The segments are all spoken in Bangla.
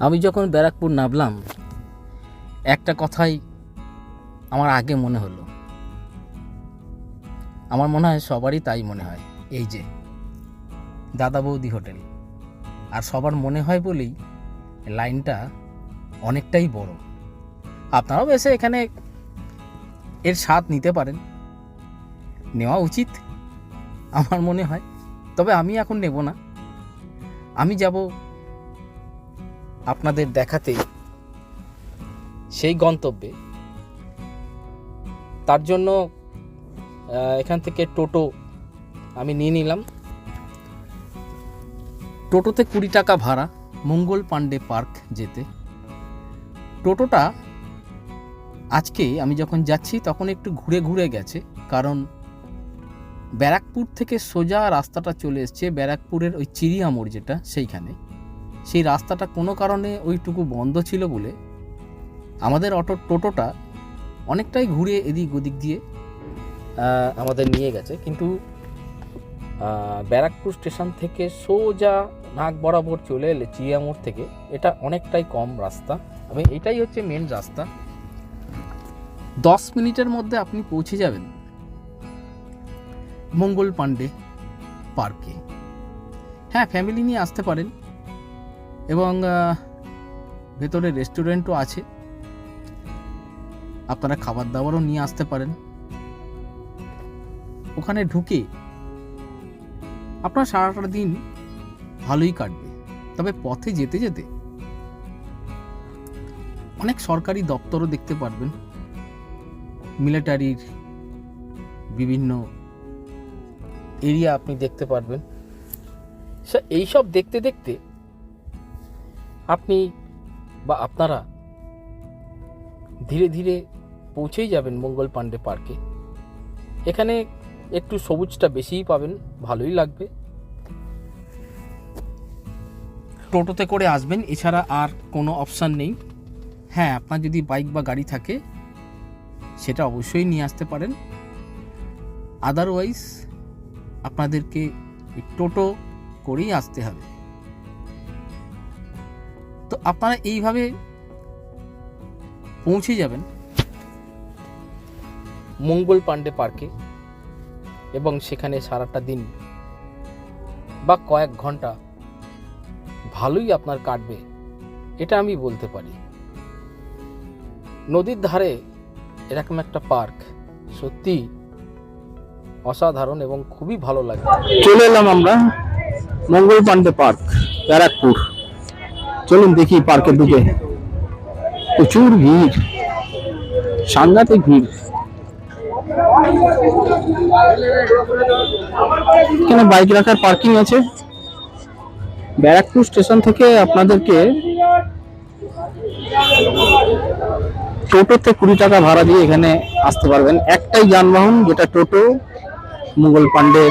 আমি যখন ব্যারাকপুর নামলাম, একটা কথাই আমার আগে মনে হলো। আমার মনে হয় সবারই তাই মনে হয়, এই যে, দাদা বৌদি হোটেল। আর সবার মনে হয় বলেই লাইনটা অনেকটাই বড়। আপনারাও এসে এখানে এর স্বাদ নিতে পারেন। নেওয়া উচিত, আমার মনে হয়। তবে আমি এখন নেব না। আমি যাব আপনাদের দেখাতে সেই গন্তব্যে। তার জন্য এখান থেকে টোটো আমি নিয়ে নিলাম। টোটোতে কুড়ি টাকা ভাড়া, মঙ্গল পাণ্ডে পার্ক যেতে। টোটোটা আজকে আমি যখন যাচ্ছি, তখন একটু ঘুরে ঘুরে গেছে, কারণ ব্যারাকপুর থেকে সোজা রাস্তাটা চলে এসছে, ব্যারাকপুরের ওই চিড়িয়া মোড় যেটা, সেইখানে। সেই রাস্তাটা কোনো কারণে ওইটুকু বন্ধ ছিল বলে আমাদের অটো টোটোটা অনেকটাই ঘুরে এদিক ওদিক দিয়ে আমাদের নিয়ে গেছে। কিন্তু ব্যারাকপুর স্টেশন থেকে সোজা নাক বরাবর চলে এলে চিড়িয়া মোড় থেকে, এটা অনেকটাই কম রাস্তা। এবং এটাই হচ্ছে মেন রাস্তা। দশ মিনিটের মধ্যে আপনি পৌঁছে যাবেন মঙ্গল পাণ্ডে পার্কে। হ্যাঁ ফ্যামিলি নিয়ে আসতে পারেন। এবং ভেতরে রেস্টুরেন্টও আছে। আপনারা খাবার দাবারও নিয়ে আসতে পারেন। ওখানে ঢুকে আপনার সারাটা দিন ভালোই কাটবে। তবে পথে যেতে যেতে অনেক সরকারি দপ্তরও দেখতে পারবেন। মিলিটারির বিভিন্ন এরিয়া আপনি দেখতে পারবেন। এইসব দেখতে দেখতে আপনি বা আপনারা ধীরে ধীরে পৌঁছেই যাবেন মঙ্গল পাণ্ডে পার্কে। এখানে একটু সবুজটা বেশিই পাবেন, ভালোই লাগবে। টোটোতে করে আসবেন, এছাড়া আর কোনো অপশান নেই। হ্যাঁ আপনার যদি বাইক বা গাড়ি থাকে, সেটা অবশ্যই নিয়ে আসতে পারেন। আদারওয়াইজ আপনাদেরকে টোটো করেই আসতে হবে। তো আপনারা এইভাবে পৌঁছে যাবেন মঙ্গল পাণ্ডে পার্কে এবং সেখানে সারাটা দিন বা কয়েক ঘণ্টা ভালোই আপনার কাটবে, এটা আমি বলতে পারি। নদীর ধারে এরকম একটা পার্ক, সত্যি অসাধারণ এবং খুবই ভালো লাগে। চলে এলাম আমরা মঙ্গল পান্ডে পার্ক, ব্যারাকপুর। চলুন দেখি পার্কের দিকে। প্রচুর ভিড়। সাংঘাতিক ভিড়। এখানে বাইক রাখার পার্কিং আছে। ব্যারাকপুর স্টেশন থেকে আপনাদেরকে টোটোতে কুড়ি টাকা ভাড়া দিয়ে এখানে আসতে পারবেন। একটাই যানবাহন, যেটা টোটো, মুঘল পান্ডে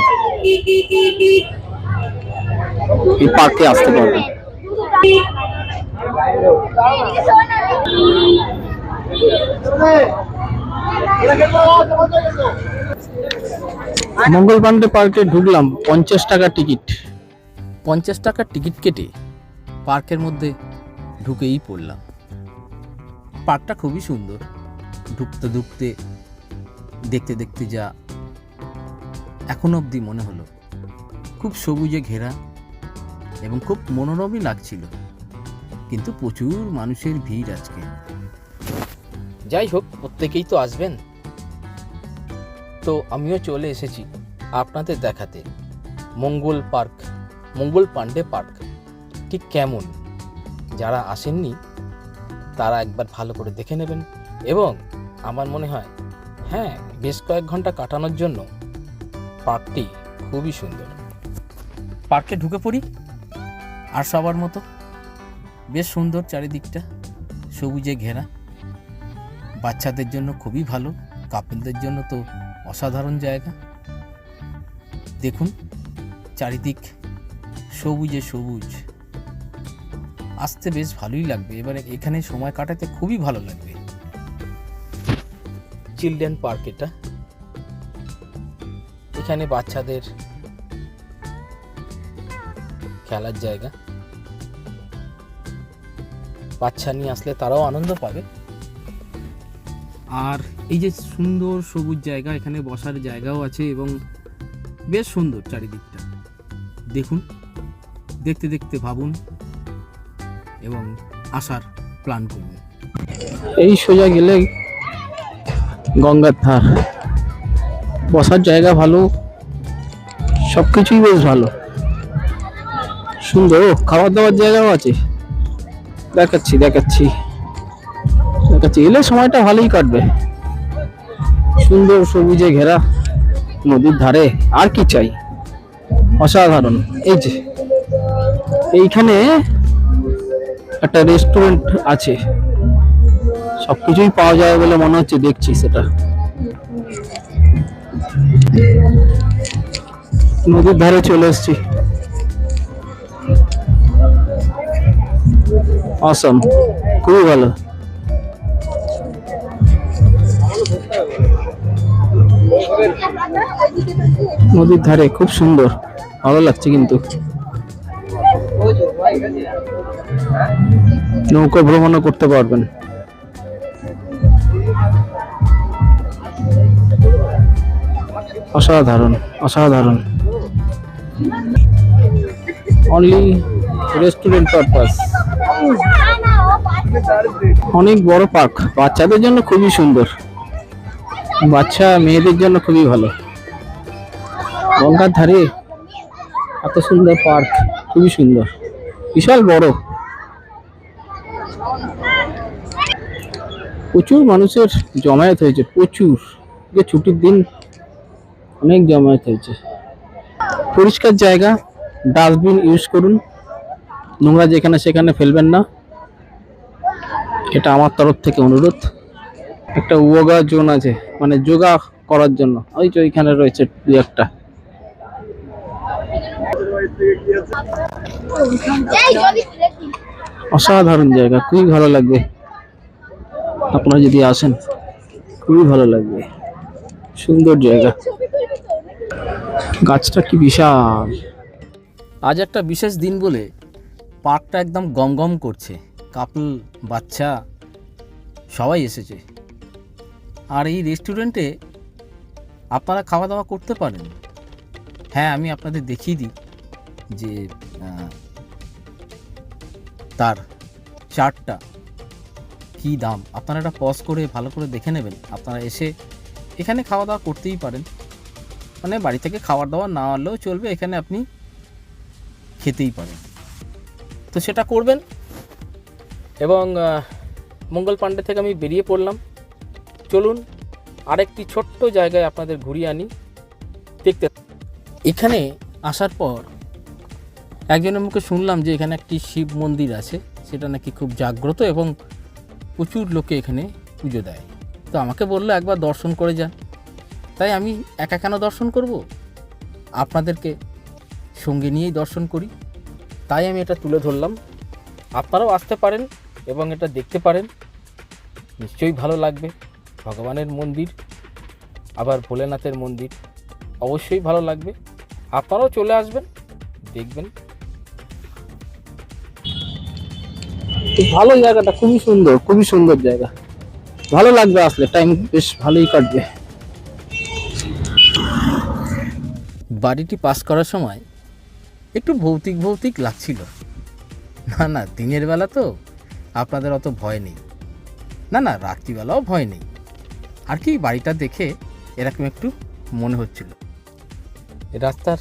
এই পার্কে আসতে পারবেন। মঙ্গল পান্ডে পার্কে ঢুকলাম পঞ্চাশ টাকা টিকিট। পঞ্চাশ টাকার টিকিট কেটে পার্কের মধ্যে ঢুকেই পড়লাম। পার্কটা খুবই সুন্দর। ঢুকতে ঢুকতে, দেখতে দেখতে যা এখন অবধি মনে হলো। খুব সবুজে ঘেরা এবং খুব মনোরমই লাগছিল। কিন্তু প্রচুর মানুষের ভিড় আজকে। যাই হোক প্রত্যেকেই তো আসবেন। তো আমিও চলে এসেছি আপনাদের দেখাতে। Mangal park Mangal Pandey park. ঠিক কেমন? যারা আসেননি তারা একবার ভালো করে দেখে নেবেন। এবং আমার মনে হয় হ্যাঁ বেশ কয়েক ঘণ্টা কাটানোর জন্য পার্কটি খুবই সুন্দর। পার্কে ঢুকে পড়ি? আর সবার মতো? বেশ সুন্দর চারিদিকটা, সবুজে ঘেরা। বাচ্চাদের জন্য খুবই ভালো, কাপেলদের জন্য তো অসাধারণ জায়গা। দেখুন, চারিদিক সবুজে সবুজ। আসতে বেশ ভালোই লাগবে, এবারে এখানে সময় কাটাতে খুবই ভালো লাগবে। চিলড্রেন পার্ক এটা। এখানে বাচ্চাদের খেলার জায়গা। বাচ্চা নিয়ে আসলে তারাও আনন্দ পাবে। আর এই যে সুন্দর সবুজ জায়গা, এখানে বসার জায়গাও আছে এবং বেশ সুন্দর চারিদিকটা। দেখুন, দেখতে দেখতে ভাবুন এবং আসার প্ল্যান করুন। এই সোজা গেলে গঙ্গার ধার। বসার জায়গা ভালো সব কিছুই বেশ ভালো। সুন্দর খাবার দাবার জায়গাও আছে। দেখাচ্ছি দেখাচ্ছি। দেখাচ্ছি। এলে সময়টা ভালোই কাটবে। সুন্দর সবুজে ঘেরা নদীর ধারে আর কি চাই? অসাধারণ। এই যে, এইখানে একটা রেস্টুরেন্ট আছে। সবকিছুই পাওয়া যায় বলে মনে হচ্ছে, দেখছি সেটা। নদীর ধারে চলে এসেছি। অসম খুবই ভালো। নদীর ধারে, খুব সুন্দর। ভালো লাগছে কিন্তু। নৌকা ভ্রমণও করতে পারবেন। অসাধারণ অসাধারণ। অনলি রেস্টুরেন্ট পারপাস অনেক বড় পার্ক। বাচ্চাদের জন্য খুবই সুন্দর। বাচ্চা মেয়েদের জন্য খুবই ভালো। গঙ্গার ধারে এত সুন্দর পার্ক, খুবই সুন্দর। বিশাল বড়। প্রচুর মানুষের জমায়েত হয়েছে, প্রচুর। যে ছুটির দিন অনেক জমায়েত হয়েছে। পরিষ্কার জায়গা, ডাস্টবিন ইউজ করুন। নোংরা যেখানে সেখানে ফেলবেন না। এটা আমার তরফ থেকে অনুরোধ। একটা যোগা জোন আছে মানে যোগা করার জন্য। ওই যে ওইখানে রয়েছে দু একটা অসাধারণ জায়গা খুবই ভালো লাগবে। আপনারা যদি আসেন খুবই ভালো লাগবে। সুন্দর জায়গা। গাছটা কি বিশাল। আজ একটা বিশেষ দিন বলে পার্কটা একদম গম গম করছে। কাপল, বাচ্চা, সবাই এসেছে। আর এই রেস্টুরেন্টে আপনারা খাওয়া দাওয়া করতে পারেন। হ্যাঁ আমি আপনাদের দেখিয়ে দিই যে তার চার্টটা কী দাম। আপনারা এটা পজ করে, ভালো করে দেখে নেবেন। আপনারা এসে এখানে খাওয়া দাওয়া করতেই পারেন। মানে বাড়ি থেকে খাবার দাবার না আনলেও চলবে, এখানে আপনি খেতেই পারেন। তো সেটা করবেন। এবং মঙ্গল পাণ্ডে থেকে আমি বেরিয়ে পড়লাম। চলুন, আরেকটি ছোট্ট জায়গায় আপনাদের ঘুরিয়ে আনি। দেখতে এখানে আসার পর একজনের মুখে শুনলাম যে এখানে একটি শিব মন্দির আছে। সেটা নাকি খুব জাগ্রত এবং প্রচুর লোকে এখানে পুজো দেয়। তো আমাকে বলল, একবার দর্শন করে যান। তাই আমি একা কেন দর্শন করব? আপনাদেরকে সঙ্গে নিয়েই দর্শন করি। তাই আমি এটা তুলে ধরলাম। আপনারাও আসতে পারেন এবং এটা দেখতে পারেন। নিশ্চয়ই ভালো লাগবে। ভগবানের মন্দির আবার ভোলেনাথের মন্দির অবশ্যই ভালো লাগবে। আপনারাও চলে আসবেন দেখবেন। খুব ভালো জায়গাটা খুবই সুন্দর খুবই সুন্দর জায়গা। ভালো লাগবে আসলে টাইম বেশ ভালোই কাটবে। বাড়িটি পাস করার সময় একটু ভৌতিক ভৌতিক লাগছিল। না না, দিনের বেলা তো আপনাদের অত ভয় নেই। না না, রাত্রিবেলাও ভয় নেই। আর কি বাড়িটা দেখে এরকম একটু মনে হচ্ছিল। রাস্তার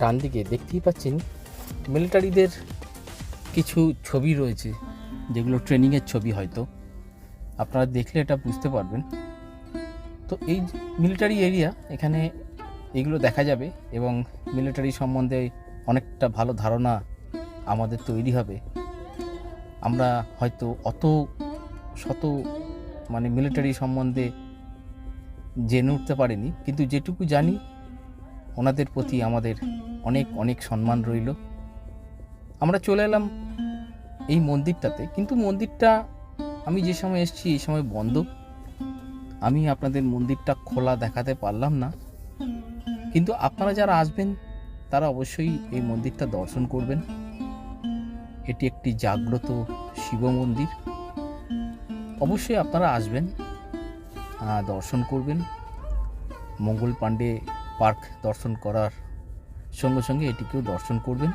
ডান দিকে দেখতেই পাচ্ছেন মিলিটারিদের কিছু ছবি রয়েছে, যেগুলো ট্রেনিংয়ের ছবি হয়তো। আপনারা দেখলে এটা বুঝতে পারবেন। তো এই মিলিটারি এরিয়া, এখানে এগুলো দেখা যাবে এবং মিলিটারি সম্বন্ধে অনেকটা ভালো ধারণা আমাদের তৈরি হবে। আমরা হয়তো অত শত মানে মিলিটারি সম্বন্ধে জেনে উঠতে পারিনি, কিন্তু যেটুকু জানি, ওনাদের প্রতি আমাদের অনেক অনেক সম্মান রইল। আমরা চলে এলাম এই মন্দিরটাতে, কিন্তু মন্দিরটা আমি যে সময় এসেছি এই সময় বন্ধ। আমি আপনাদের মন্দিরটা খোলা দেখাতে পারলাম না। কিন্তু আপনারা যারা আসবেন তারা অবশ্যই এই মন্দিরটা দর্শন করবেন। এটি একটি জাগ্রত শিব মন্দির। অবশ্যই আপনারা আসবেন দর্শন করবেন। মঙ্গল পাণ্ডে পার্ক দর্শন করার সঙ্গে সঙ্গে এটিকেও দর্শন করবেন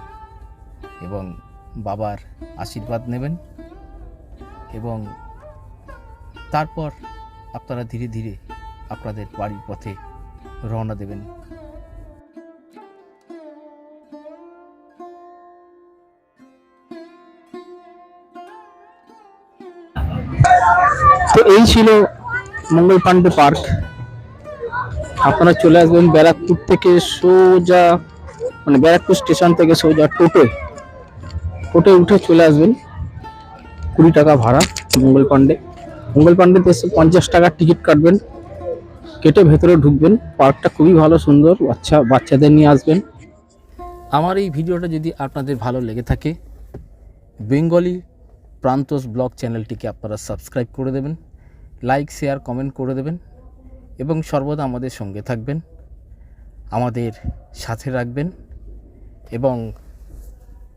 এবং বাবার আশীর্বাদ নেবেন এবং তারপর আপনারা ধীরে ধীরে আপনাদের বাড়ির পথে রওনা দেবেন। তো এই ছিল মঙ্গল পাণ্ডে পার্ক। আপনারা চলে আসবেন ব্যারাকপুর থেকে সোজা মানে ব্যারাকপুর স্টেশন থেকে সোজা টোটো। টোটো উঠে চলে আসবেন কুড়ি টাকা ভাড়া মঙ্গল পাণ্ডে মঙ্গল পাণ্ডেতে এসে পঞ্চাশ টাকার টিকিট কাটবেন, কেটে ভেতরে ঢুকবেন। পার্কটা খুবই ভালো, সুন্দর, বাচ্চা, বাচ্চাদের নিয়ে আসবেন। আমার এই ভিডিওটা যদি আপনাদের ভালো লেগে থাকে, বেঙ্গলি প্রান্তস ব্লগ চ্যানেলটিকে আপনারা সাবস্ক্রাইব করে দেবেন। লাইক, শেয়ার, কমেন্ট করে দেবেন এবং সর্বদা আমাদের সঙ্গে থাকবেন, আমাদের সাথে রাখবেন এবং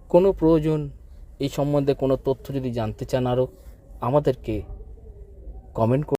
কোনো প্রয়োজন এই সম্বন্ধে কোনো তথ্য যদি জানতে চান আরও, আমাদেরকে কমেন্ট